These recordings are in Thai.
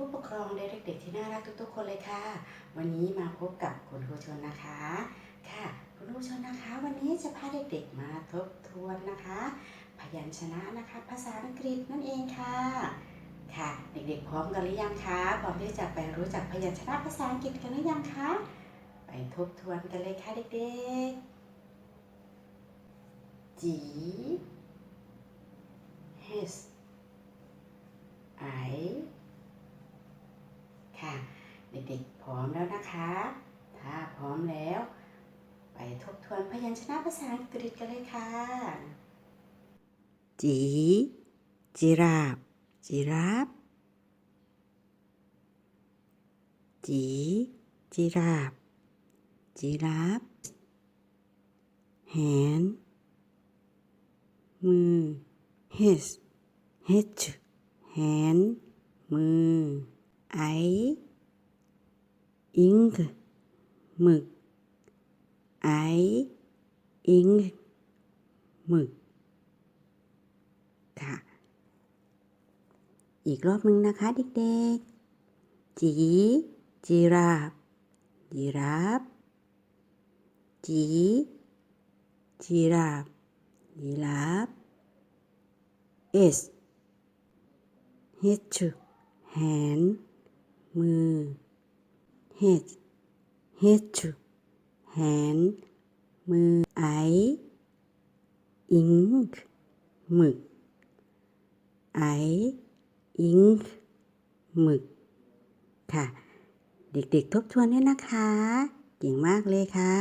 ผู้ปกครองและเด็กๆที่น่ารักทุกๆ คนเลยค่ะ วันนี้มาพบกับคุณครูชนนะคะ ค่ะ คุณครูชนนะคะ วันนี้จะพาเด็กๆมาทบทวนนะคะ พยัญชนะนะคะ ภาษาอังกฤษนั่นเองค่ะ ค่ะเด็กๆพร้อมกันหรือยังคะพร้อมที่จะไปรู้จักพยัญชนะภาษาอังกฤษกันหรือยังคะไปทบทวนกันเลยค่ะเด็กๆจี ค่ะ เด็กๆพร้อมแล้วนะคะ ถ้าพร้อมแล้ว ไปทบทวนพยัญชนะภาษาอังกฤษกันเลยค่ะ จี จิราบจิราบจีจิราบจิราบแหนมือ his h แหนมือ ไออิงหมึก ไออิงหมึก ค่ะ อีกรอบหนึ่งนะคะเด็กๆ จี จีราบจีราบจีจีราบจีราบ S H แหน มือ H H แหนมือ I อิงหมึก I อิงหมึก ค่ะ เด็กๆทบทวนด้วยนะคะ เก่งมากเลยค่ะ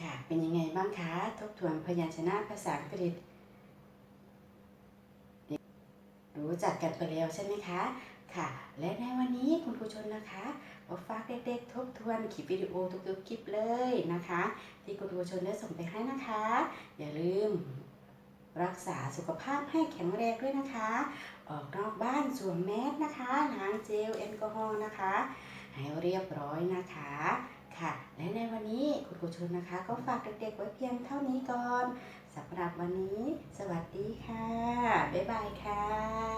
ค่ะ เป็นยังไงบ้างคะ ทบทวนพยัญชนะภาษาอังกฤษรู้จักกันไปแล้วใช่ไหมคะ ค่ะ และในวันนี้คุณครูชนนะคะมาฝากเด็กๆทบทวนคลิปวิดีโอทุกๆคลิปเลยนะคะ ที่คุณครูชนได้ส่งไปให้นะคะ อย่าลืมรักษาสุขภาพให้แข็งแรงด้วยนะคะ ออกนอกบ้านสวมแมสนะคะล้างเจลแอลกอฮอล์นะคะ ให้เรียบร้อยนะคะค่ะ และในวันนี้คุณครูชนนะคะ ก็ฝากเด็กๆไว้เพียงเท่านี้ก่อนสำหรับวันนี้ สวัสดีค่ะ บ๊ายบายค่ะ